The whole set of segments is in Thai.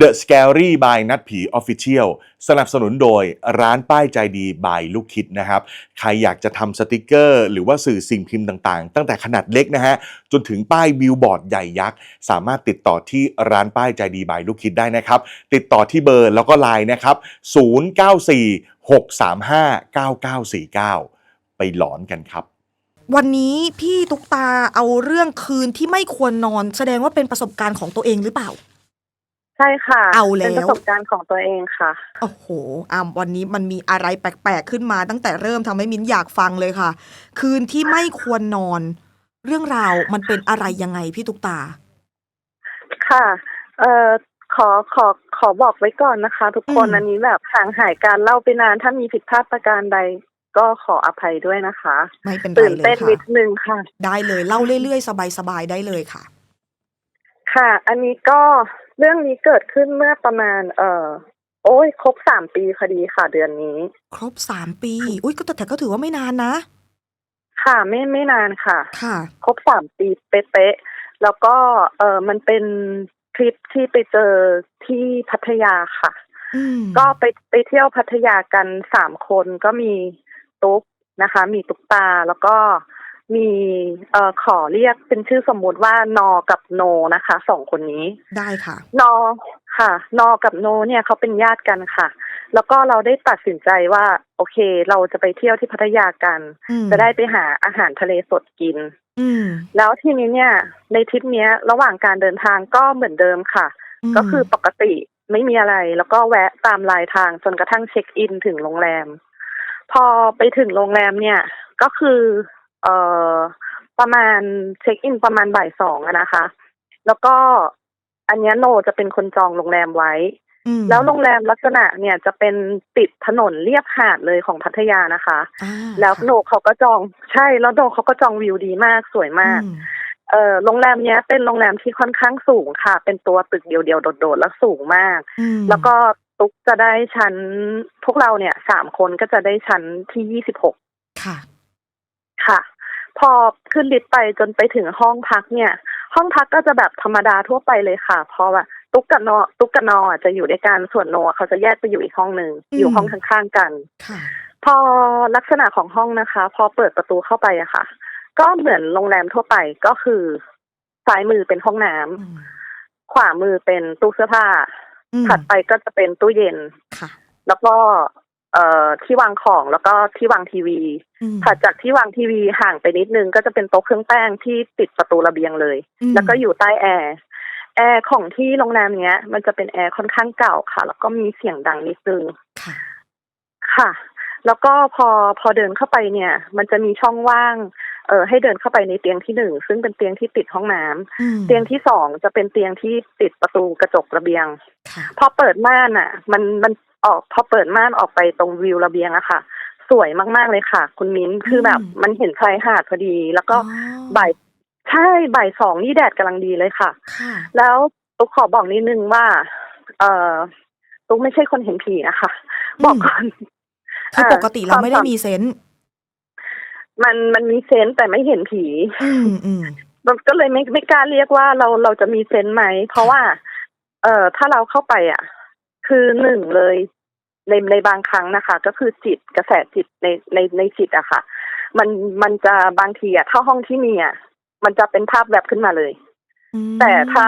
The Scary by นัดผี Official สนับสนุนโดยร้านป้ายใจดี by ลูกคิดนะครับ ใครอยากจะทำสติกเกอร์ หรือว่าสื่อสิ่งพิมพ์ต่างๆ ตั้งแต่ขนาดเล็กนะฮะ จนถึงป้ายบิลบอร์ดใหญ่ยักษ์ สามารถติดต่อที่ร้านป้ายใจดี by ลูกคิดได้นะครับ ติดต่อที่เบอร์แล้วก็ไลน์นะครับ 0946359949 ไปหลอนกันครับวันนี้พี่ตุ๊กตาเอาเรื่องคืนที่ไม่ควรนอน แสดงว่าเป็นประสบการณ์ของตัวเองหรือเปล่า ใช่ค่ะเอาแล้ว เป็นประสบการณ์ของตัวเองค่ะ โอ้โหอ่าวันนี้มันมีอะไรแปลกๆขึ้นมาตั้งแต่เริ่มทำให้มิ้นอยากฟังเลยค่ะ คืนที่ไม่ควรนอน เรื่องราวมันเป็นอะไรยังไงพี่ตุ๊กตา ค่ะ เอ่อขอขอขอบอกไว้ก่อนนะคะ ทุกคนอืม อันนี้แบบห่างหายการเล่าไปนาน ถ้ามีผิดพลาดประการใด ก็ขออภัยด้วยนะคะ ไม่เป็นไรตื่นเลยเต้นค่ะ นิดนึงค่ะ ได้เลยเล่าเรื่อยๆ สบายๆ ได้เลยค่ะ ค่ะ อันนี้ก็ เรื่องนี้เกิดขึ้นเมื่อประมาณ เอ่อ โอ้ยครบสามปีพอดีค่ะเดือนนี้ ครบสามปี อุ้ยก็แต่แต่ก็ถือว่าไม่นานนะ ค่ะไม่ไม่นานค่ะ ค่ะ ครบสามปีเป๊ะๆแล้วก็เออมันเป็นทริปที่ไปเจอที่พัทยาค่ะ อืมก็ไปไปเที่ยวพัทยากันสามคนก็มีตุ๊กนะคะ มีตุ๊กตาแล้วก็ มีเอ่อขอเรียกเป็นชื่อสมมุติว่านอกับโนนะคะสองคนนี้ได้ค่ะ นอค่ะ นอกับโนเนี่ยเขาเป็นญาติกันค่ะ แล้วก็เราได้ตัดสินใจว่า โอเค เราจะไปเที่ยวที่พัทยากัน อืมจะได้ไปหาอาหารทะเลสดกิน อืมแล้วทีนี้เนี่ย ในทริปเนี้ยระหว่างการเดินทางก็เหมือนเดิมค่ะมก็คือปกติไม่มีอะไร แล้วก็แวะตามลายทางจนกระทั่งเช็คอินถึงโรงแรม พอไปถึงโรงแรมเนี่ย ก็คือ เอ่อประมาณเช็คอินประมาณบ่ายสองอะนะคะ แล้วก็อันเนี้ยโนจะเป็นคนจองโรงแรมไว้อืมแล้วโรงแรมลักษณะเนี่ยจะเป็นติดถนนเลียบหาดเลยของพัทยานะคะอ่าแล้วโนเขาก็จองใช่แล้วโนเขาก็จองวิวดีมากสวยมากอืมเออโรงแรมเนี้ยเป็นโรงแรมที่ค่อนข้างสูงค่ะ เป็นตัวตึกเดียวๆโดดๆแล้วสูงมากอืมแล้วก็ตุ๊กจะได้ชั้นพวกเราเนี่ยสามคนก็จะได้ชั้นที่ยี่สิบหกค่ะ ค่ะ พอขึ้นลิฟต์ไปจนไปถึงห้องพักเนี่ย ห้องพักก็จะแบบธรรมดาทั่วไปเลยค่ะ เพราะว่าตุ๊กกับนอตุ๊กกับนออะจะอยู่ด้วยกันส่วนโนเขาจะแยกไปอยู่อีกห้องหนึ่งอืมอยู่ห้องข้างๆกันค่ะพอลักษณะของห้องนะคะ พอเปิดประตูเข้าไปอะค่ะ ก็เหมือนโรงแรมทั่วไปก็คือซ้ายมือเป็นห้องน้ำอืมขวามือเป็นตู้เสื้อผ้าอืมถัดไปก็จะเป็นตู้เย็นค่ะแล้วก็ เอ่อที่วางของแล้วก็ที่วางทีวีอืมถัดจากที่วางทีวีห่างไปนิดนึงก็จะเป็นโต๊ะเครื่องแป้งที่ติดประตูระเบียงเลยอืมแล้วก็อยู่ใต้แอร์แอร์ของที่โรงแรมเนี้ย มันจะเป็นแอร์ค่อนข้างเก่าค่ะ แล้วก็มีเสียงดังนิดนึงค่ะค่ะแล้วก็พอพอเดินเข้าไปเนี่ย มันจะมีช่องว่างเอ่อให้เดินเข้าไปในเตียงที่หนึ่งซึ่งเป็นเตียงที่ติดห้องน้ำอืมเตียงที่สองจะเป็นเตียงที่ติดประตูกระจกระเบียงค่ะพอเปิดม่านอะ มันมัน ออกพอเปิดม่านออกไปตรงวิวระเบียงอะค่ะ สวยมากๆเลยค่ะ คุณมิ้นคือแบบมันเห็นชายหาดพอดี แล้วก็อ๋อบ่ายใช่บ่ายสองนี่แดดกำลังดีเลยค่ะค่ะแล้วตุ๊กขอบอกนิดนึงว่า เอ่อตุ๊กไม่ใช่คนเห็นผีนะคะ บอกก่อนคือปกติเราไม่ได้ควมีเซนส์มันมันมีเซนส์แต่ไม่เห็นผี อืมอืมมันก็เลยไม่ไม่กล้าเรียกว่าเราเราจะมีเซนส์ไหม เพราะว่า เอ่อถ้าเราเข้าไปอะ คือหนึ่งเลยในในบางครั้งนะคะ ก็คือจิตกระแสจิตในในในจิตอะค่ะ มันมันจะบางทีอะถ้าห้องที่มีอะมันจะเป็นภาพแวบขึ้นมาเลยอืมแต่ถ้า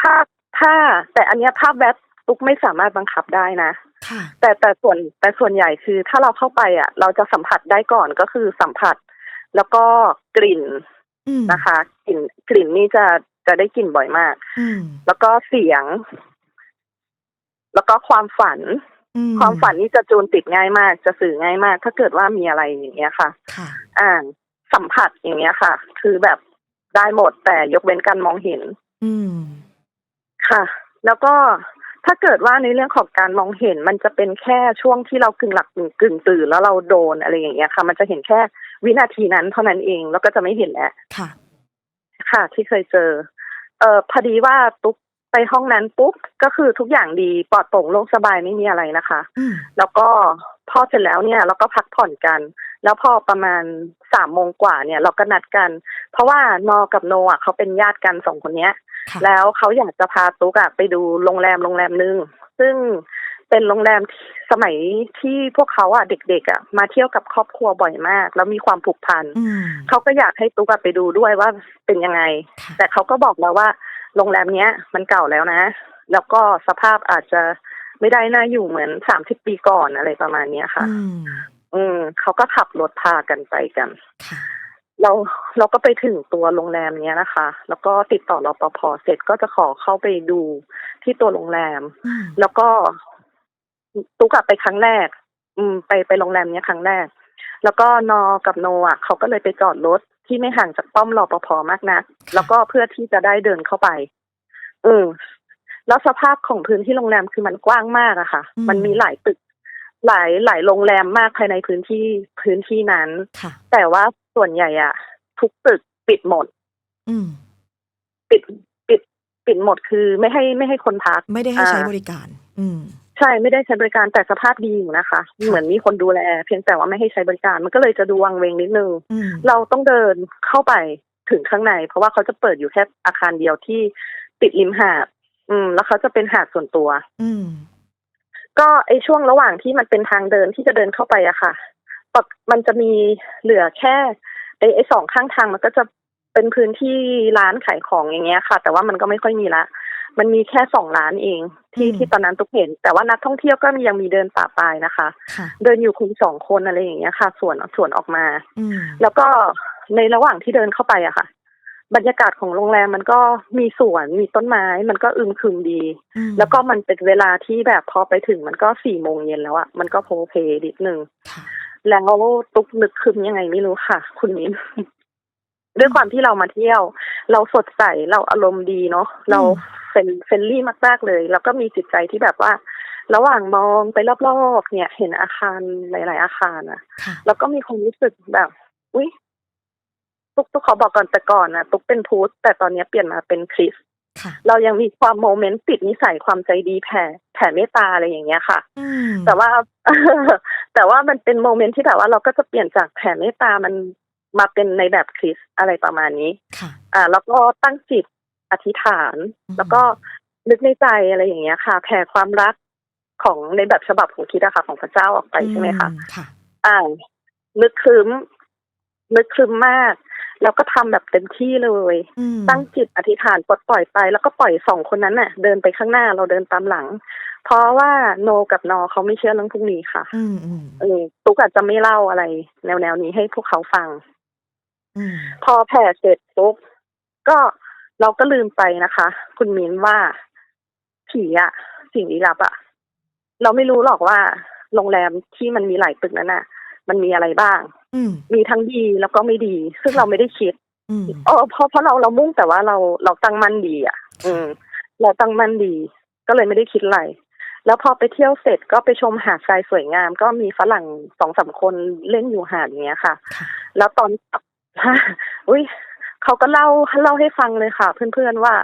ภาพถ้า แต่อันเนี้ยภาพแวบตุ๊กไม่สามารถบังคับได้นะค่ะแต่แต่ส่วนแต่ส่วนใหญ่คือถ้าเราเข้าไปอะ เราจะสัมผัสได้ก่อนก็คือสัมผัส แล้วก็กลิ่นอืมนะคะ กลิ่นกลิ่นนี่จะจะได้กลิ่นบ่อยมากอืมแล้วก็เสียง แล้วก็ความฝันอืความฝันนี่จะจูนติดง่ายมาก จะสื่อง่ายมาก ถ้าเกิดว่ามีอะไรอย่างเงี้ยค่ะ ค่ะ อ่านสัมผัสอย่างเงี้ยค่ะ คือแบบได้หมดแต่ยกเว้นการมองเห็น อืม ค่ะ แล้วก็ถ้าเกิดว่าในเรื่องของการมองเห็นมันจะเป็นแค่ช่วงที่เรากึ่งหลับกึ่งกึ่งตื่นแล้วเราโดนอะไรอย่างเงี้ยค่ะ มันจะเห็นแค่วินาทีนั้นเท่านั้นเองแล้วก็จะไม่เห็นแล้วค่ะ ค่ะ ที่เคยเจอ เอ่อพอดีว่าตุ๊ก ไปห้องนั้นปุ๊บก็คือทุกอย่างดีปลอดโปร่งโล่งสบายไม่มีอะไรนะคะอืมแล้วก็พอเสร็จแล้วเนี่ยเราก็พักผ่อนกัน แล้วพอประมาณสามโมงกว่าเนี่ย เราก็นัดกัน เพราะว่านอกับโนอะเขาเป็นญาติกันสองคนเนี้ยค่ะแล้วเขาอยากจะพาตุ๊กอะไปดูโรงแรมโรงแรมหนึ่งซึ่งเป็นโรงแรมที่สมัยที่พวกเขาอะเด็กๆอะมาเที่ยวกับครอบครัวบ่อยมาก แล้วมีความผูกพันอืมเขาก็อยากให้ตุ๊กอะไปดูด้วยว่าเป็นยังไงค่ะแต่เขาก็บอกแล้วว่า โรงแรมเนี้ย มันเก่าแล้วนะ แล้วก็สภาพอาจจะไม่ได้น่าอยู่เหมือนสามสิบปีก่อนอะไรประมาณเนี้ยค่ะ อืมอืมเขาก็ขับรถพากันไปกันค่ะเราเราก็ไปถึงตัวโรงแรมเนี้ยนะคะ แล้วก็ติดต่อรปภเสร็จก็จะขอเข้าไปดูที่ตัวโรงแรมอืมแล้วก็ตุ๊กอะไปครั้งแรก อืม ไปไปโรงแรมเนี้ยครั้งแรก แล้วก็นอกับโนอะเขาก็เลยไปจอดรถ ที่ไม่ห่างจากป้อมรอปภมากนัก แล้วก็เพื่อที่จะได้เดินเข้าไปอืมแล้วสภาพของพื้นที่โรงแรมคือมันกว้างมากอะค่ะ มันมีหลายตึก หลายหลายโรงแรมมากภายในพื้นที่พื้นที่นั้นค่ะแต่ว่าส่วนใหญ่อะทุกตึกปิดหมดอืมปิดปิดปิดหมดคือไม่ให้ไม่ให้คนพัก ไม่ได้ให้ใช้อ่าบริการ อืม ใช่ไม่ได้ใช้บริการแต่สภาพดีอยู่นะคะ เหมือนมีคนดูแล เพียงแต่ว่าไม่ให้ใช้บริการมันก็เลยจะดูวังเวงนิดนึงอืมเราต้องเดินเข้าไปถึงข้างใน เพราะว่าเขาจะเปิดอยู่แค่อาคารเดียวที่ติดริมหาดอืม แล้วเขาจะเป็นหาดส่วนตัว อืม ก็ไอช่วงระหว่างที่มันเป็นทางเดินที่จะเดินเข้าไปอะค่ะปกมันจะมีเหลือแค่ไอไอสองข้างทางมันก็จะเป็นพื้นที่ร้านขายของอย่างเงี้ยค่ะ แต่ว่ามันก็ไม่ค่อยมีละ มันมีแค่สองร้านเองที่อืมที่ตอนนั้นตุกเห็น แต่ว่านักท่องเที่ยวก็ยังมีเดินป่าปลายนะคะค่ะเดินอยู่คุณสองคนอะไรอย่างเงี้ยค่ะ ส่วนส่วนออกมาอืมแล้วก็ในระหว่างที่เดินเข้าไปอะค่ะ บรรยากาศของโรงแรมมันก็มีสวนมีต้นไม้ มันก็อึมครึมดีอืมแล้วก็มันเป็นเวลาที่แบบพอไปถึงมันก็สี่โมงเย็นแล้วอะมันก็โพเพนิดนึงค่ะแล้วตุกนึกคึมยังไงไม่รู้ค่ะ คุณมิ้นด้วยความที่เรามาเที่ยว เราสดใสเราอารมณ์ดีเนาะเรา เฟรนเฟรนลี่มากๆเลย แล้วก็มีจิตใจที่แบบว่า ระหว่างมองไปรอบๆเนี่ย เห็นอาคารหลาย ๆ อาคารอะค่ะแล้วก็มีความรู้สึกแบบอุ้ยตุ๊กตุ๊กขอบอกก่อนแต่ก่อนนะตุ๊กเป็นพุทธแต่ตอนนี้เปลี่ยนมาเป็นคริสต์ค่ะเรายังมีความโมเมนต์ติดนิสัยความใจดีแผ่แผ่เมตตาอะไรอย่างเงี้ยค่ะอืมแต่ว่าแต่ว่ามันเป็นโมเมนต์ที่แบบว่าเราก็จะเปลี่ยนจากแผ่เมตตามันมาเป็นในแบบคริสต์อะไรประมาณนี้ ค่ะ อ่า แล้วก็ตั้งจิต อธิษฐานอืมแล้วก็นึกในใจอะไรอย่างเงี้ยค่ะแผ่ความรักของในแบบฉบับของคริดอะค่ะ ของพระเจ้าออกไปใช่ไหมคะอืค่ะอ่านึกครึ้มนึกครึ้มมากแล้วก็ทำแบบเต็มที่เลยอืมตั้งจิตอธิษฐานปลดปล่อยไป แล้วก็ปล่อยสองคนนั้นน่ะ เดินไปข้างหน้าเราเดินตามหลัง เพราะว่าโนกับนอเขาไม่เชื่อเรื่องพวกนี้ค่ะอืมอืมเออตุ๊กอาจจะไม่เล่าอะไร แนวแนวๆนี้ให้พวกเขาฟังอืมพอแผ่เสร็จปุ๊บก็ เราก็ลืมไปนะคะ คุณมิ้นว่าผีอะสิ่งลี้ลับอะเราไม่รู้หรอกว่าโรงแรมที่มันมีหลายตึกนั้นน่ะ มันมีอะไรบ้าง อืม มีทั้งดีแล้วก็ไม่ดี ซึ่งเราไม่ได้คิดอืม เออเพราะเพราะเราเรามุ่งแต่ว่าเราเราตั้งมั่นดีอะอืม เราตั้งมั่นดี ก็เลยไม่ได้คิดอะไรแล้วพอไปเที่ยวเสร็จก็ไปชมหาดทรายสวยงาม ก็มีฝรั่งสองสามคนเล่นอยู่หาดอย่างเงี้ยค่ะ ค่ะ แล้วตอนกลับ อุ้ย เขาก็เล่าเล่าให้ฟังเลยค่ะ เพื่อนๆว่า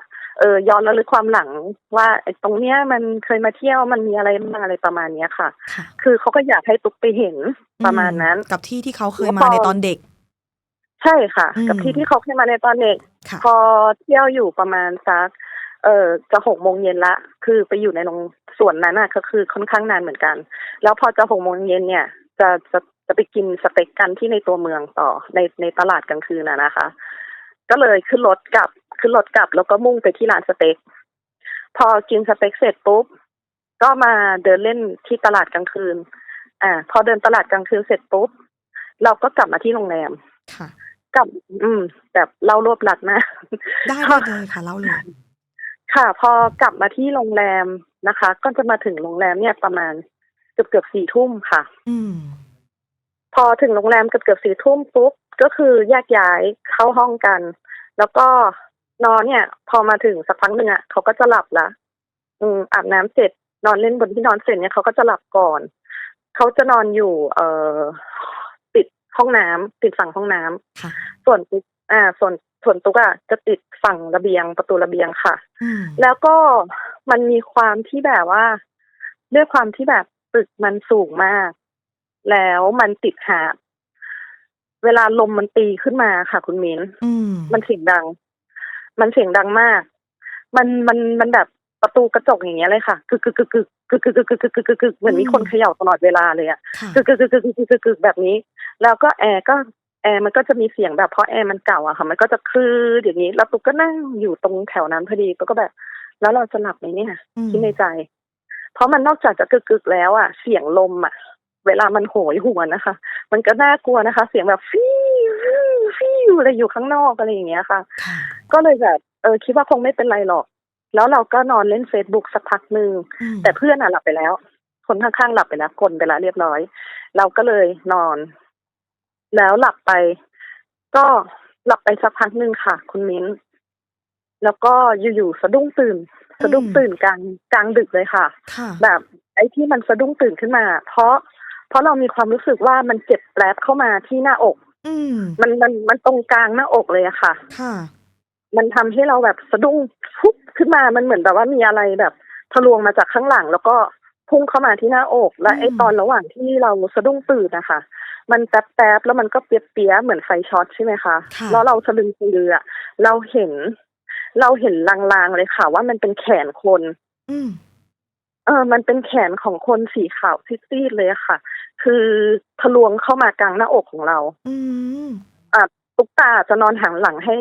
เออย้อนระลึกความหลังว่าไอ้ตรงเนี้ยมันเคยมาเที่ยวมันมีอะไรบ้างอะไรประมาณเนี้ยค่ะค่ะ คือเขาก็อยากให้ตุ๊กไปเห็นประมาณนั้นอืกับที่ที่เขาเคยแล้วมาพอในตอนเด็กใช่ค่ะอืมกับที่ที่เขาเคยมาในตอนเด็กค่ะพอเที่ยวอยู่ประมาณสักเออจะหกโมงเย็นละ คือไปอยู่ในโรงส่วนนั้นน่ะก็คือค่อนข้างนานเหมือนกัน แล้วพอจะหกโมงเย็นเนี่ย จะจะจะไปกินสเต็กกันที่ในตัวเมืองต่อในในตลาดกลางคืนน่ะนะคะ ก็เลยขึ้นรถกลับขึ้นรถกลับ แล้วก็มุ่งไปที่ร้านสเต็ก พอกินสเต็กเสร็จปุ๊บ ก็มาเดินเล่นที่ตลาดกลางคืน อ่า พอเดินตลาดกลางคืนเสร็จปุ๊บ เราก็กลับมาที่โรงแรมค่ะกลับ อืม แบบเล่ารวบลัดนะได้ได้เลยค่ะเล่าเลยค่ะ พอกลับมาที่โรงแรมนะคะ ก็จะมาถึงโรงแรมเนี่ยประมาณเกือบเกือบสี่ทุ่มค่ะ อืม พอถึงโรงแรมเกือบเกือบสี่ทุ่มปุ๊บ ก็คือแยกย้ายเข้าห้องกัน แล้วก็นอนเนี่ย พอมาถึงสักพักหนึ่งอะเขาก็จะหลับละอืมอาบน้ำเสร็จนอนเล่นบนที่นอนเสร็จเนี่ยเขาก็จะหลับก่อนเขาจะนอนอยู่ เอ่อติดห้องน้ำติดฝั่งห้องน้ำค่ะส่วนตุ๊กอ่า ส่วนส่วนตุ๊กอะจะติดฝั่งระเบียงประตูระเบียงค่ะอืมแล้วก็มันมีความที่แบบว่าด้วยความที่แบบตึกมันสูงมาก แล้วมันติดหาด เวลาลมมันตีขึ้นมาค่ะ คุณมิ้นอืมมันเสียงดัง มันเสียงดังมาก มันมันมันแบบประตูกระจกอย่างเงี้ยเลยค่ะกึกกึกกึกกึกกึกกึกกึกกึกกึกกึกกึกกึกเหมือนมีคนเขย่าตลอดเวลาเลยอะค่ะกึกกึกกึกกึกกึกกึกกึกกึกแบบนี้ แล้วก็แอร์ก็แอร์มันก็จะมีเสียงแบบเพราะแอร์มันเก่าอะค่ะ มันก็จะคลืออย่างนี้ แล้วตุ๊กก็นั่งอยู่ตรงแถวนั้นพอดีตุ๊กก็แบบ แล้วเราจะหลับไหมเนี่ยอืมคิดในใจ เพราะมันนอกจากจะกึกกึกๆแล้วอะเสียงลมอะ เวลามันโหยหวนนะคะ มันก็น่ากลัวนะคะ เสียงแบบฟิวฟิวฟิวอะไรอยู่ข้างนอกอะไรอย่างเงี้ยค่ะค่ะ ก็เลยแบบเออคิดว่าคงไม่เป็นไรหรอก แล้วเราก็นอนเล่นเฟซบุ๊กสักพักหนึ่งอืมแต่เพื่อนอะหลับไปแล้ว คนข้างๆหลับไปแล้วกลนไปแล้วเรียบร้อย เราก็เลยนอน แล้วหลับไป ก็หลับไปสักพักหนึ่งค่ะ คุณมิ้น แล้วก็อยู่ๆสะดุ้งตื่น สะดุ้งตื่นกลางกลางดึกเลยค่ะค่ะแบบไอ้ที่มันสะดุ้งตื่นขึ้นมา เพราะ เพราะเรามีความรู้สึกว่ามันเจ็บแปลบเข้ามาที่หน้าอก อืมมันมันมันตรงกลางหน้าอกเลยอะค่ะ ค่ะ มันทำให้เราแบบสะดุ้งฟุบขึ้นมา มันเหมือนแบบว่ามีอะไรแบบทะลวงมาจากข้างหลัง แล้วก็พุ่งเข้ามาที่หน้าอก และไอ้อืม ตอนระหว่างที่เราสะดุ้งตื่นนะคะ มันแป๊บๆแล้วมันก็เปียๆเหมือนไฟช็อตใช่ไหมคะ ค่ะ แล้วเราสะลึงสะลืออะเราเห็น เราเห็นลางๆเลยค่ะ ว่ามันเป็นแขนคน อืม เออมันเป็นแขนของคนสีขาวซีดๆเลยอะค่ะ คือทะลวงเข้ามากลางหน้าอกของเรา อืมอะตุ๊กตาจะนอนหันหลังให้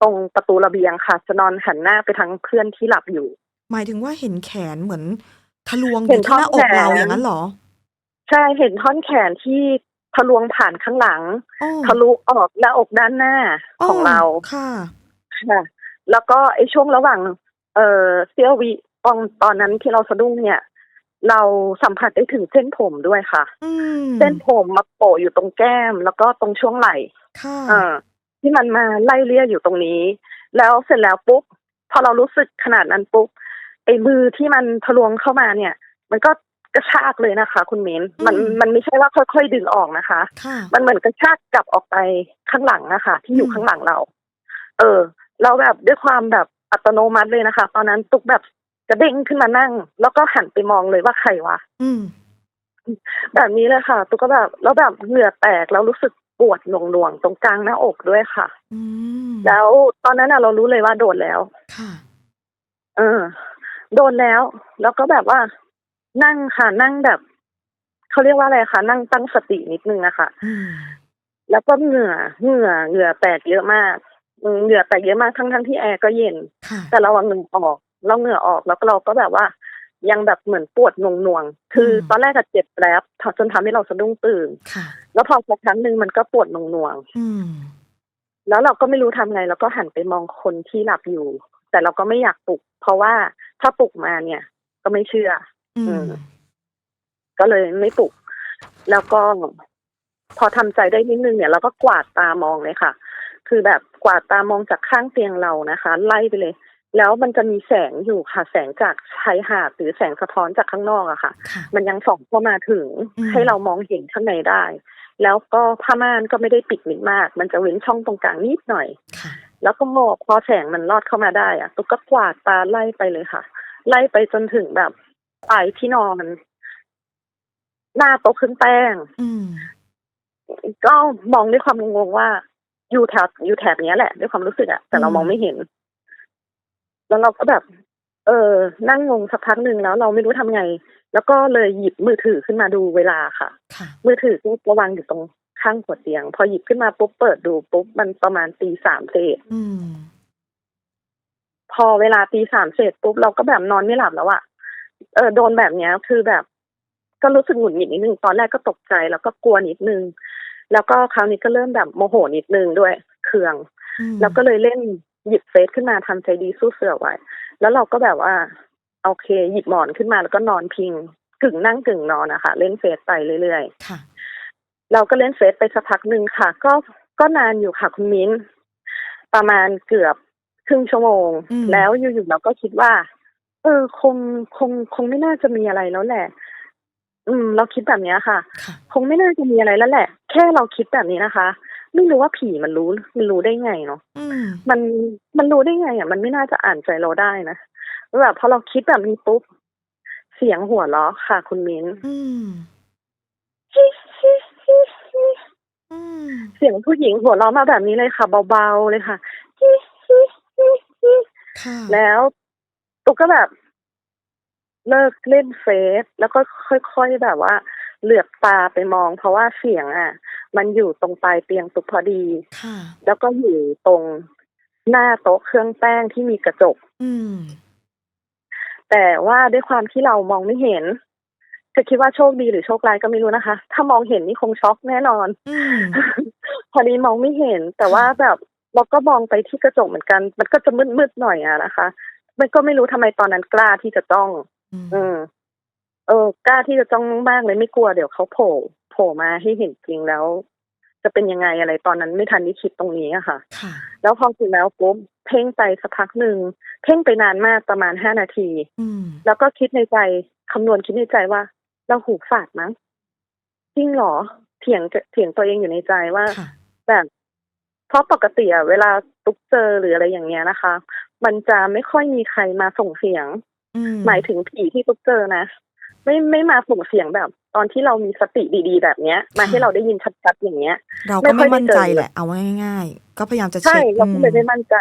ตรงประตูระเบียงค่ะ จะนอนหันหน้าไปทางเพื่อนที่หลับอยู่ หมายถึงว่าเห็นแขนเหมือนทะลวงอเห็ยู่นที่หน้าท่ออนกเราแขนอย่างนั้นเหรอใช่เห็นท่อนแขนที่ทะลวงผ่านข้างหลังอ๋อทะลุออกหน้าอกด้านหน้าของเรา ค่ะ ค่ะแล้วก็ไอ้ช่วงระหว่าง เอ่อเสี้ยววิ ตอนตอนนั้นที่เราสะดุ้งเนี่ย เราสัมผัสได้ถึงเส้นผมด้วยค่ะ อืมเส้นผมมาโปะอยู่ตรงแก้ม แล้วก็ตรงช่วงไหล่ค่ะ เออที่มันมาไล่เลี่ยอยู่ตรงนี้ แล้วเสร็จแล้วปุ๊บพอเรารู้สึกขนาดนั้นปุ๊บไอ้มือที่มันทะลวงเข้ามาเนี่ย มันก็กระชากเลยนะคะ คุณเมนมันมันไม่ใช่ว่าค่อยๆดึงออกนะคะ ค่ะ มันเหมือนกระชากกลับออกไปข้างหลังนะคะที่อยู่อืม ข้างหลังเรา เออ เราแบบด้วยความแบบอัตโนมัติเลยนะคะ ตอนนั้นตุกแบบ กระเด้งขึ้นมานั่ง แล้วก็หันไปมองเลยว่าใครวะอืมแบบนี้เลยค่ะตุกก็แบบแล้วแบบเหงื่อแตกแล้วรู้สึกปวดหน่วงๆตรงกลางหน้าอกด้วยค่ะอืมแล้วตอนนั้นน่ะเรารู้เลยว่าโดนแล้ว ค่ะ เออ โดนแล้ว แล้วก็แบบว่า นั่งค่ะ นั่งแบบเขาเรียกว่าอะไรคะนั่งตั้งสตินิดนึงอะค่ะอืมแล้วก็เหงื่อเหงื่อเหงื่อแตกเยอะมากอืมเหงื่อแตกเยอะมากทั้งทั้งที่แอร์ก็เย็นค่ะแต่เราเอาเหงื่อออก เราเหงื่อออกแล้วก็เราก็แบบว่า ยังแบบเหมือนปวดหน่วงๆคืออมตอนแรกอะเจ็บแป๊บจนทำให้เราสะดุ้งตื่นค่ะแล้วพอสักครั้งหนึ่งมันก็ปวดหน่วงอืมๆแล้วเราก็ไม่รู้ทำไงแล้วก็หันไปมองคนที่หลับอยู่ แต่เราก็ไม่อยากปลุก เพราะว่าถ้าปลุกมาเนี่ย ก็ไม่เชื่อ อือืมมก็เลยไม่ปลุก แล้วก็พอทำใจได้นิดนึงเนี่ยเราก็กวาดตามองเลยค่ะ คือแบบกวาดตามองจากข้างเตียงเรานะคะ ไล่ไปเลย แล้วมันจะมีแสงอยู่ค่ะ แสงจากชายหาดหรือแสงสะท้อนจากข้างนอกอะค่ะ ค่ะ มันยังส่องเข้ามาถึงอืม ให้เรามองเห็นข้างในได้ แล้วก็ผ้าม่านก็ไม่ได้ปิดมิดมาก มันจะเว้นช่องตรงกลางนิดหน่อย ค่ะ แล้วก็พอแสงมันลอดเข้ามาได้อะตุ๊กก็กวาดตาไล่ไปเลยค่ะ ไล่ไปจนถึงแบบปลายที่นอน หน้าโต๊ะเครื่องแป้ง อืม ก็มองด้วยความงงๆว่าอยู่แถบอยู่แถบเนี้ยแหละด้วยความรู้สึกอะแต่เราอืม มองไม่เห็น แล้วเราก็แบบ เออ นั่งงงสักพักหนึ่งแล้วเราไม่รู้ทำไง แล้วก็เลยหยิบมือถือขึ้นมาดูเวลาค่ะค่ะมือถือก็ระวางอยู่ตรงข้างหัวเตียง พอหยิบขึ้นมาปุ๊บเปิดดูปุ๊บมันประมาณตีสามเศษอืมพอเวลาตีสามเสร็จปุ๊บเราก็แบบนอนไม่หลับแล้วอะเออโดนแบบเนี้ยคือแบบ ก็รู้สึกหงุดหงิดนิดนึงตอนแรกก็ตกใจแล้วก็กลัวนิดนึง แล้วก็คราวนี้ก็เริ่มแบบโมโหนิดนึงด้วยเคืองอืมแล้วก็เลยเล่น หยิบเฟซขึ้นมาทำใจดีสู้เสือไว้ แล้วเราก็แบบว่าโอเค หยิบหมอนขึ้นมาแล้วก็นอนพิง กึ่งนั่งกึ่งนอนนะคะเล่นเฟซไปเรื่อยๆค่ะเราก็เล่นเฟซไปสักพักหนึ่งค่ะ ก็ก็นานอยู่ค่ะคุณมิ้น ประมาณเกือบครึ่งชั่วโมงอืมแล้วอยู่ๆเราก็คิดว่า เออ คงคงคงไม่น่าจะมีอะไรแล้วแหละ อืม เราคิดแบบเนี้ยค่ะค่ะ คงไม่น่าจะมีอะไรแล้วแหละ แค่เราคิดแบบนี้นะคะ ไม่รู้ว่าผีมันรู้มันรู้ได้ไงเนาะอืมมันมันรู้ได้ไงอะมันไม่น่าจะอ่านใจเราได้นะแล้วแบบพอเราคิดแบบนี้ปุ๊บเสียงหัวเราะค่ะ คุณมิ้นอืมฮิฮิฮิฮิอือืมเสียงผู้หญิงหัวเราะมาแบบนี้เลยค่ะ เบาๆเลยค่ะฮิฮิฮิฮิค่ะแล้วตุ๊กก็แบบเลิกเล่นเฟซแล้วก็ค่อยๆแบบว่า เหลือบตาไปมอง เพราะว่าเสียงอะ มันอยู่ตรงปลายเตียงตุ๊กพอดีค่ะแล้วก็อยู่ตรงหน้าโต๊ะเครื่องแป้งที่มีกระจกอืมแต่ว่าด้วยความที่เรามองไม่เห็นจะคิดว่าโชคดีหรือโชคร้ายก็ไม่รู้นะคะ ถ้ามองเห็นนี่คงช็อกแน่นอนอืมพอดีมองไม่เห็น แต่ว่าแบบเราก็มองไปที่กระจกเหมือนกัน มันก็จะมืดๆหน่อยอะนะคะ มันก็ไม่รู้ทำไมตอนนั้นกล้าที่จะจ้อง อืมอืม เออกล้าที่จะจ้องมากเลยไม่กลัวเดี๋ยวเขาโผล่โผล่มาให้เห็นจริงแล้ว จะเป็นยังไงอะไรตอนนั้นไม่ทันได้คิดตรงนี้อะค่ะค่ะแล้วพอถึงแล้วปุ๊บเพ่งไปสักพักหนึ่งเพ่งไปนานมากประมาณห้านาทีอืมแล้วก็คิดในใจคำนวณคิดในใจว่า เราหูฝาดมั้งจริงเหรอเถียงเถียงตัวเองอยู่ในใจว่าค่ะแบบเพราะปกติอะเวลาตุ๊กเจอหรืออะไรอย่างเงี้ยนะคะ มันจะไม่ค่อยมีใครมาส่งเสียงอืมหมายถึงผีที่ตุ๊กเจอนะ ไม่ไม่มาส่งเสียงแบบ ตอนที่เรามีสติดีๆ แบบเนี้ย มาให้เราได้ยินชัดๆอย่างเงี้ย เราไม่ก็ค่อไม่ยได้มั่นใจเจอแหละ เอาง่าย ๆ ก็พยายามจะใช่เช็คเราก็เลยอืไม่มั่นใจ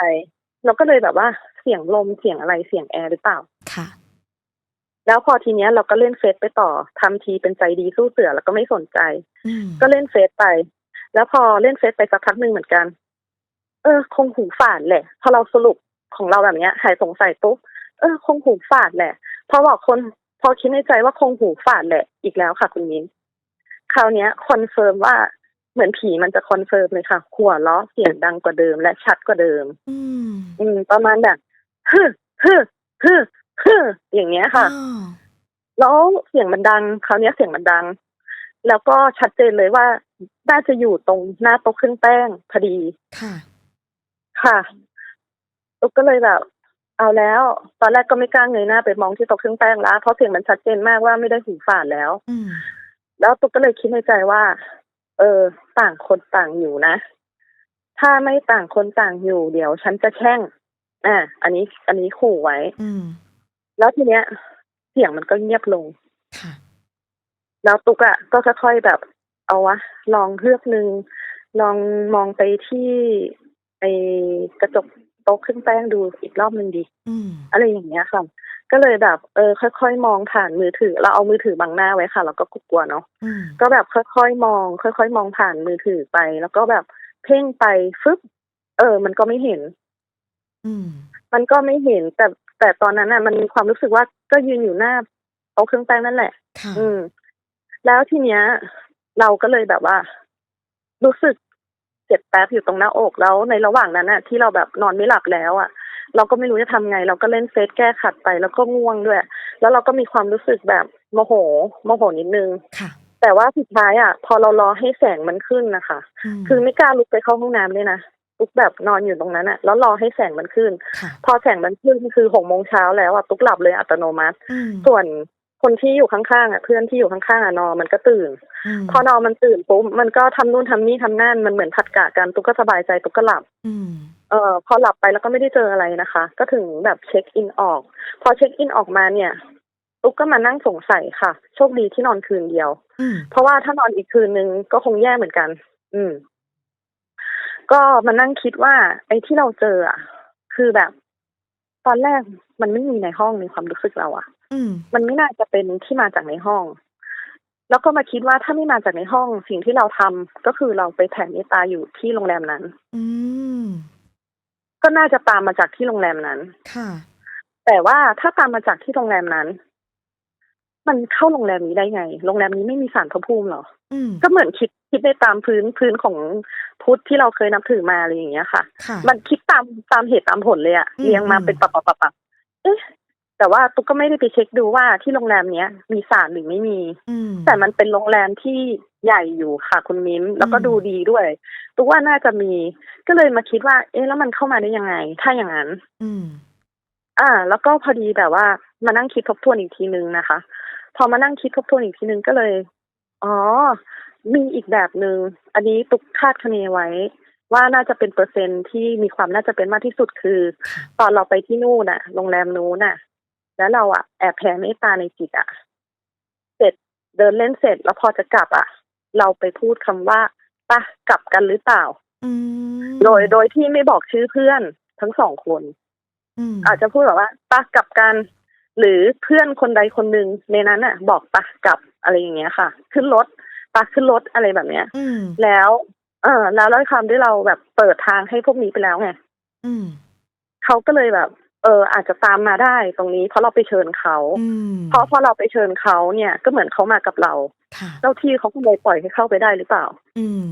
เราก็เลยแบบว่าเสียงลมเสียงอะไรเสียงแอร์หรือเปล่าค่ะ แล้วพอทีเนี้ยเราก็เล่นเฟซไปต่อทำทีเป็นใจดีสู้เสือแล้วก็ไม่สนใจอืมก็เล่นเฟซไป แล้วพอเล่นเฟซไปสักพักหนึ่งเหมือนกัน เออ คงหูฝาดแหละ พอเราสรุปของเราแบบเนี้ยหายสงสัยปุ๊บเออ คงหูฝาดแหละเพราะว่าคน พอคิดในใจว่าคงหูฝาดแหละอีกแล้วค่ะ คุณมิ้นคราวเนี้ยคอนเฟิร์มว่าเหมือนผีมันจะคอนเฟิร์มเลยค่ะ หัวเราะเสียงดังกว่าเดิมและชัดกว่าเดิมอืมอืมประมาณแบบฮึฮึฮึฮึอย่างเงี้ยค่ะอ้าวแล้วเสียงมันดังคราวเนี้ยเสียงมันดัง แล้วก็ชัดเจนเลยว่าน่าจะอยู่ตรงหน้าโต๊ะเครื่องแป้งพอดีค่ะ ค่ะตุ๊กก็เลยแบบ เอาแล้ว ตอนแรกก็ไม่กล้าเงยหน้าไปมองที่โต๊ะเครื่องแป้งแล้วเพราะเสียงมันชัดเจนมากว่าไม่ได้หูฝาดแล้ว อืมแล้วตุ๊กก็เลยคิดในใจว่า เออ ต่างคนต่างอยู่นะ ถ้าไม่ต่างคนต่างอยู่ เดี๋ยวฉันจะแช่ง อ่า อันนี้ อันนี้ขู่ไว้ อืมแล้วทีเนี้ย เสียงมันก็เงียบลง ค่ะ แล้วตุ๊กอะก็ค่อยๆแบบ เอาวะ ลองเฮือกหนึ่งลองมองไปที่ไอกระจก โต๊ะเครื่องแป้งดูอีกรอบหนึ่งดีอืมอะไรอย่างเงี้ยค่ะ ก็เลยแบบเออค่อย ๆ มองผ่านมือถือ เราเอามือถือบังหน้าไว้ค่ะเราก็กลัวๆเนาะอืมก็แบบค่อยๆมอง ค่อย ๆ มองผ่านมือถือไป แล้วก็แบบเพ่งไปฟึบเออ มันก็ไม่เห็น อืมมันก็ไม่เห็นแต่แต่ตอนนั้นอะ มันมีความรู้สึกว่าก็ยืนอยู่หน้าโต๊ะเครื่องแป้งนั่นแหละค่ะอืม แล้วทีเนี้ย เราก็เลยแบบว่า รู้สึก เจ็บแป๊บอยู่ตรงหน้าอกแล้วในระหว่างนั้นน่ะที่เราแบบนอนไม่หลับแล้วอะเราก็ไม่รู้จะทำไง เราก็เล่นเฟซแก้ขัดไปแล้วก็ง่วงด้วย แล้วเราก็มีความรู้สึกแบบโมโหโมโหนิดนึงค่ะ แต่ว่าสุดท้ายอะ พอเรารอให้แสงมันขึ้นนะคะมคือไม่กล้าลุกไปเข้าห้องน้ำเลยนะลุกแบบนอนอยู่ตรงนั้นอะแล้วรอให้แสงมันขึ้นค่ะพอแสงมันขึ้นคือหกโมงเช้าแล้วอะตุ๊กหลับเลยอัตโนมัติอืมส่วน คนที่อยู่ข้างๆอะเพื่อนที่อยู่ข้างๆอะนอนมันก็ตื่นมพอนอนมันตื่นปุ๊บมันก็ทำนู่นทำนี่ทำนั่นมันเหมือนผัดกะกันตุ๊กก็สบายใจตุ๊กก็หลับอืมเอ่อพอหลับไปแล้วก็ไม่ได้เจออะไรนะคะ ก็ถึงแบบเช็คอินออก พอเช็คอินออกมาเนี่ย ตุ๊กก็มานั่งสงสัยค่ะ โชคดีที่นอนคืนเดียวอืมเพราะว่าถ้านอนอีกคืนนึงก็คงแย่เหมือนกัน อืม ก็มานั่งคิดว่า ไอ้ที่เราเจออะคือแบบ ตอนแรก มันไม่มีในห้องในความรู้สึกเราอะอืมมันไม่น่าจะเป็นที่มาจากในห้อง แล้วก็มาคิดว่าถ้าไม่มาจากในห้องสิ่งที่เราทำก็คือเราไปแผ่เมตตาอยู่ที่โรงแรมนั้น อืมก็น่าจะตามมาจากที่โรงแรมนั้น ค่ะ แต่ว่าถ้าตามมาจากที่โรงแรมนั้น มันเข้าโรงแรมนี้ได้ไง โรงแรมนี้ไม่มีสารพระภูมิเหรออืมก็เหมือนคิดคิดในตามพื้นพื้นของพุทธที่เราเคยนับถือมาอะไรอย่างเงี้ยค่ะค่ะมันคิดตามตามเหตุตามผลเลยอะอืมเรียงมาอืมเป็นปับปับปับปับเอ๊ะแต่ว่าตุ๊กก็ไม่ได้ไปเช็คดูว่าที่โรงแรมเนี้ยมีสารหรือไม่มีอืมแต่มันเป็นโรงแรมที่ใหญ่อยู่ค่ะคุณมิ้นแล้วก็อืมดูดีด้วย ตุ๊กว่าน่าจะมี ก็เลยมาคิดว่า เอ๊ะแล้วมันเข้ามาได้ยังไง ถ้าอย่างนั้น อืม อ่า แล้วก็พอดีแบบว่ามานั่งคิดทบทวนอีกทีนึงนะคะ พอมานั่งคิดทบทวนอีกทีนึงก็เลย อ๋อ มีอีกแบบหนึง่งอันนี้ตุกคาดคะเนไว้ ว่าน่าจะเป็นเปอร์เซ็นต์ที่มีความน่าจะเป็นมากที่สุดคือค่ะตอนเราไปที่นู่นน่ะ โรงแรมนู้นน่ะ แล้วเราอะแอบแผ่เมตตาในจิตอะ เสร็จเดินเล่นเสร็จแล้วพอจะกลับอะ เราไปพูดคำว่าปะกลับกันหรือเปล่าอืมโดยโดยที่ไม่บอกชื่อเพื่อนทั้งสองคนอืมอาจจะพูดแบบว่าปะกลับกัน หรือเพื่อนคนใดคนหนึ่งในนั้นอะ บอกปะกลับอะไรอย่างเงี้ยค่ะ ขึ้นรถปะขึ้นรถอะไรแบบเนี้ยอืมแล้วเออแล้วด้วยความที่เราแบบเปิดทางให้พวกนี้ไปแล้วไงอืมเขาก็เลยแบบ เออ อาจจะตามมาได้ตรงนี้ เพราะเราไปเชิญเขาอืมเพราะพอเราไปเชิญเขาเนี่ย ก็เหมือนเขามากับเราค่ะเจ้าที่เขาก็เลยปล่อยให้เข้าไปได้หรือเปล่า อืม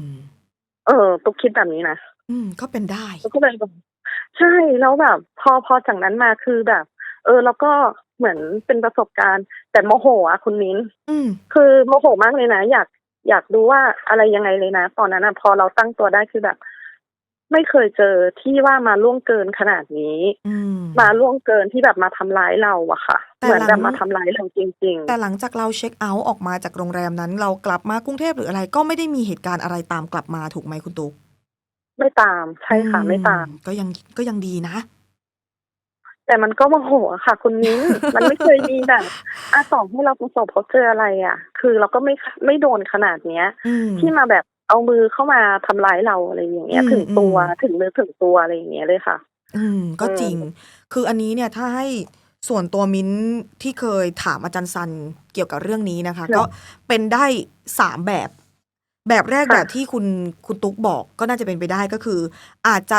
เออตุ๊กคิดแบบนี้นะอืม ก็เป็นได้ตุ๊กก็เลยแบบใช่แล้วแบบ พอพอจากนั้นมาคือแบบ เออ แล้วก็เหมือนเป็นประสบการณ์ แต่โมโหอะคุณมิ้นอืมคือโมโหมากเลยนะ อยาก อยากดูว่าอะไรยังไงเลยนะ ตอนนั้นอะพอเราตั้งตัวได้คือแบบ ไม่เคยเจอที่ว่ามาล่วงเกินขนาดนี้อืมมาล่วงเกินที่แบบมาทำร้ายเราอะค่ะแต่เหมือนแบบหลังมาทำร้ายเราจริงแต่หลังจากเราเช็คเอาท์ออกมาจากโรงแรมนั้น เรากลับมากรุงเทพหรืออะไร ก็ไม่ได้มีเหตุการณ์อะไรตามกลับมาถูกไหมคุณตุ๊กๆไม่ตามใช่ค่ะ ไม่ตามอืก็ยังก็ยังดีนะ แต่มันก็โมโหอะค่ะ คุณมิ้นมันไม่เคยมีแบบอาสองให้เราประสบพบเจออะไรอะคือเราก็ไม่ไม่โดนขนาดเนี้ยอืมที่มาแบบเอามือเข้ามาทำร้ายเราอะไรอย่างเงี้ยอืมถึงตัวอืมถึงเนื้อถึงตัวอะไรอย่างเงี้ยเลยค่ะ อืม ก็อืมจริง คืออันนี้เนี่ยถ้าให้ส่วนตัวมิ้นท์ที่เคยถามอาจารย์ซันเกี่ยวกับเรื่องนี้นะคะ ก็เป็นได้สามแบบ แบบแรกแบบที่คุณคุณตุ๊กบอกก็น่าจะเป็นไปได้ก็คือ อาจจะ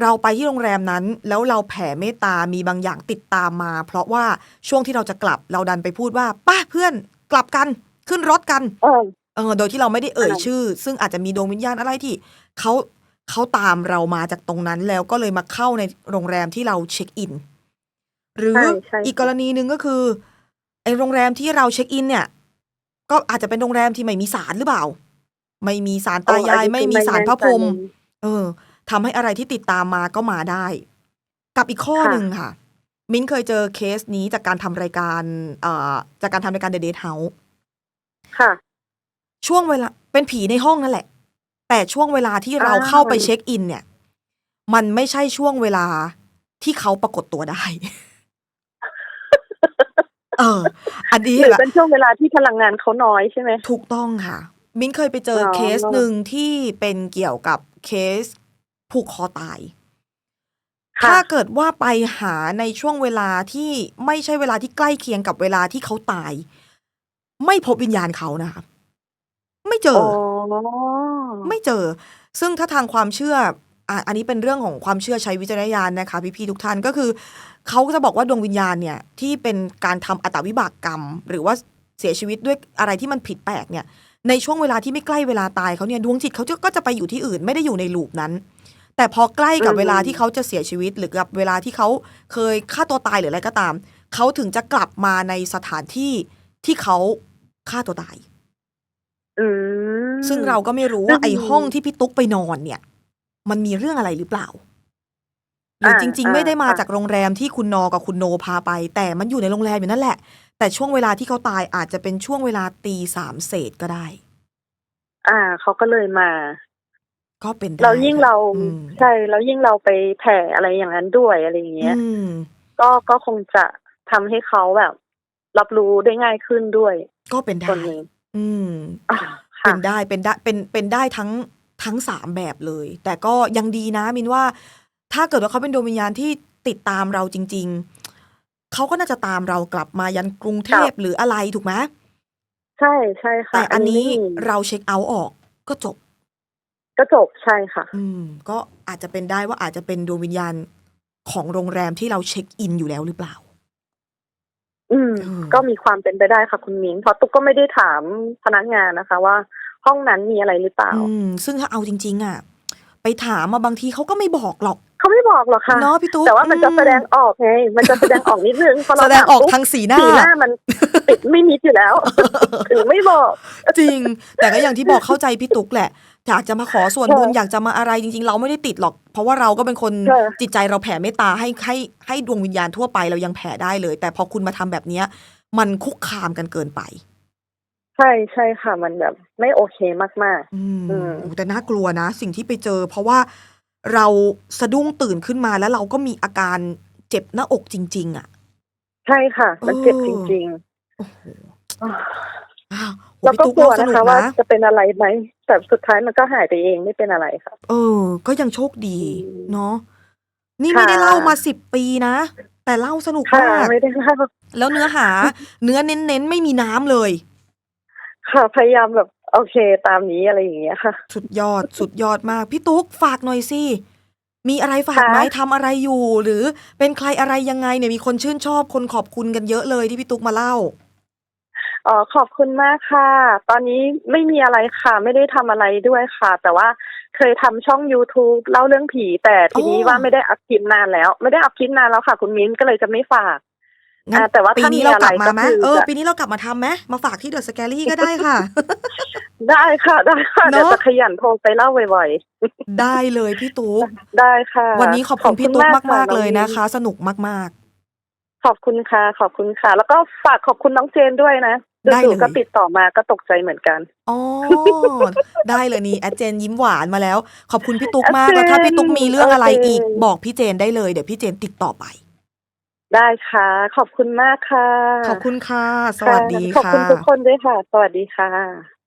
เราไปที่โรงแรมนั้น แล้วเราแผ่เมตตามีบางอย่างติดตามมา เพราะว่าช่วงที่เราจะกลับเราดันไปพูดว่าป้าเพื่อนกลับกันขึ้นรถกันเออเออโดยที่เราไม่ได้เอ่ยอ่าชื่อ ซึ่งอาจจะมีดวงวิญญาณอะไรที่เขาเขาตามเรามาจากตรงนั้นแล้วก็เลยมาเข้าในโรงแรมที่เราเช็คอิน หรือใช่ใช่อีกกรณีหนึ่งก็คือไอโรงแรมที่เราเช็คอินเนี่ย ก็อาจจะเป็นโรงแรมที่ไม่มีสารหรือเปล่า ไม่มีสารตายายเอออันนี้ไม่มีคือสารพระพรหมแน่ใจเออ ทำให้อะไรที่ติดตามมาก็มาได้ กับอีกข้อค่ะหนึ่งค่ะ มิ้นเคยเจอเคสนี้จากการทำรายการเอ่อจากการทำรายการ The Date House ค่ะช่วงเวลาเป็นผีในห้องนั่นแหละ แต่ช่วงเวลาที่เราอ้าวเข้าไปเช็คอิน เนี่ย มันไม่ใช่ช่วงเวลาที่เขาปรากฏตัวได้ เออ อันนี้หรือแบบเป็นช่วงเวลาที่พลังงานเขาน้อยใช่ไหม ถูกต้องค่ะ มิ้นเคยไปเจออ๋อเคสหนึ่งที่เป็นเกี่ยวกับเคส ผูกคอตายค่ะถ้าเกิดว่าไปหาในช่วงเวลาที่ไม่ใช่เวลาที่ใกล้เคียงกับเวลาที่เขาตาย ไม่พบวิญญาณเขานะคะไม่เจออ๋อไม่เจอ ซึ่งถ้าทางความเชื่ออะอันนี้เป็นเรื่องของความเชื่อใช้วิจารณญาณนะคะ พี่ๆทุกท่านก็คือเขาก็จะบอกว่าดวงวิญญาณเนี่ย ที่เป็นการทำอัตวิบากกรรม หรือว่าเสียชีวิตด้วยอะไรที่มันผิดแปลกเนี่ย ในช่วงเวลาที่ไม่ใกล้เวลาตายเขาเนี่ยดวงจิตเขาจะก็จะไปอยู่ที่อื่นไม่ได้อยู่ในลูปนั้น แต่พอใกล้กับอืมเวลาที่เขาจะเสียชีวิตหรือกับเวลาที่เขาเคยฆ่าตัวตายหรืออะไรก็ตาม เขาถึงจะกลับมาในสถานที่ที่เขาฆ่าตัวตายอืมซึ่งเราก็ไม่รู้ซึ่ว่างไอ้ห้องที่พี่ตุ๊กไปนอนเนี่ย มันมีเรื่องอะไรหรือเปล่าหรืออ่าจริง ๆ ไม่ได้มาอ่าจากโรงแรมที่คุณนอกับคุณโนพาไป แต่มันอยู่ในโรงแรมอยู่นั่นแหละ แต่ช่วงเวลาที่เขาตายอาจจะเป็นช่วงเวลาตีสามเศษก็ได้ อ่าเขาก็เลยมา ก็เป็นได้เรายิ่งเราอืมใช่แล้วยิ่งเราไปแผ่อะไรอย่างนั้นด้วยอะไรอย่างเงี้ยอืมก็ก็คงจะทำให้เขาแบบ รับรู้ได้ง่ายขึ้นด้วย ก็เป็นได้ส่วนนี้อืมอ่าเป็ค่ะนได้เป็นได้เป็นเป็นได้ทั้งทั้งสามแบบเลย แต่ก็ยังดีนะมินว่า ถ้าเกิดว่าเขาเป็นดวงวิญญาณที่ติดตามเราจริง ๆ เขาก็น่าจะตามเรากลับมายันกรุงเทพครับหรืออะไรถูกไหมใช่ใช่ค่ะแต่อันนี้ไม่มีเราเช็คเอาท์ออกก็จบ ก็จบใช่ค่ะ อืม ก็อาจจะเป็นได้ว่าอาจจะเป็นดวงวิญญาณของโรงแรมที่เราเช็คอินอยู่แล้วหรือเปล่า อืม อืม ก็มีความเป็นไปได้ค่ะคุณมิ้นเพราะตุ๊กก็ไม่ได้ถามพนักงานนะคะ ว่าห้องนั้นมีอะไรหรือเปล่า อืม ซึ่งถ้าเอาจริง ๆ อะ ไปถามมาบางทีเขาก็ไม่บอกหรอก เขาไม่บอกหรอกค่ะ เนาะพี่ตุ๊กแต่ว่ามันจะอืแสดงออกไง มันจะแสดงออกนิดนึงพอเราแสดงออกถามปุ๊บทางสีหน้า สีหน้ามันปิดไม่มิดอยู่แล้ว ถึงไม่บอก จริง แต่ก็อย่างที่บอกเข้าใจพี่ตุ๊กแหละ อยากจะมาขอส่วนค่ะบุญอยากจะมาอะไรจริง ๆ เราไม่ได้ติดหรอก เพราะว่าเราก็เป็นคนค่ะจิตใจเราแผ่เมตตาให้ให้ให้ดวงวิญญาณทั่วไปเรายังแผ่ได้เลย แต่พอคุณมาทำแบบเนี้ย มันคุกคามกันเกินไป ใช่ใช่ค่ะ มันแบบ ไม่โอเคมากอืมอืมโอ้แต่น่ากลัวนะ สิ่งที่ไปเจอ เพราะว่าเราสะดุ้งตื่นขึ้นมาแล้วเราก็มีอาการเจ็บหน้าอกจริง ๆ อะๆใช่ค่ะ มันเจ็บจริงโอ้โหๆอ่าอ้าวโอ้แล้วพี่ก็ตุ๊กกลัวเล่าสนะนุกคะว่านะจะเป็นอะไรไหม แต่สุดท้ายมันก็หายไปเองไม่เป็นอะไรค่ะ เออ ก็ยังโชคดีอืมเนาะนี่ค่ะไม่ได้เล่ามาสิบปีนะ แต่เล่าสนุกค่ะมากไม่ได้เล่าแล้วเนื้อหา เนื้อเน้นๆไม่มีน้ำเลย ค่ะพยายามแบบโอเคตามนี้อะไรอย่างเงี้ยค่ะ สุดยอดสุดยอดมาก พี่ตุ๊กฝากหน่อยสิ มีอะไรฝากไหมค่ะทำอะไรอยู่ หรือเป็นใครอะไรยังไงเนี่ยมีคนชื่นชอบคนขอบคุณกันเยอะเลยที่พี่ตุ๊กมาเล่า อ๋อขอบคุณมากค่ะ ตอนนี้ไม่มีอะไรค่ะ ไม่ได้ทำอะไรด้วยค่ะ แต่ว่าเคยทำช่อง YouTube เล่าเรื่องผี แต่ทีนี้อ๋อว่าไม่ได้อัพคลิปนานแล้ว ไม่ได้อัพคลิปนานแล้วค่ะ คุณมิ้นก็เลยจะไม่ฝาก งั้นอ่าแต่ว่าปีถ้านี้มีเราอะไรกลับมาก็ไหมคือเออจะ ปีนี้เรากลับมาทำไหมมาฝากที่เดอะสแกรี่ก็ได้ค่ะ ได้ค่ะ ได้ค่ะเนอะ เดี๋ยวจะขยันโทรไปเล่าบ่อยได้เลยพี่ตุ๊กๆ ได้ค่ะวันนี้ขอบคุณพี่ตุ๊กะมาก ๆ เลยองมิ้นะคะ สนุกมากขอบคุณค่ะ ขอบคุณค่ะ แล้วก็ฝากขอบคุณน้องเจนด้วยนะได้เลย จู่ๆก็ติดต่อมาก็ตกใจเหมือนกันๆอ๋อ ได้เลยนี่แอดเจนยิ้มหวานมาแล้ว ขอบคุณพี่ตุ๊กแอดมากเจนแล้วถ้าพี่ตุ๊กมีเรื่องอะไรโอเคอีกบอกพี่เจนได้เลย เดี๋ยวพี่เจนติดต่อไป ได้ค่ะ ขอบคุณมากค่ะ ขอบคุณค่ะ สวัสดีขอบค่ะคุณทุกคนด้วยค่ะ สวัสดีค่ะ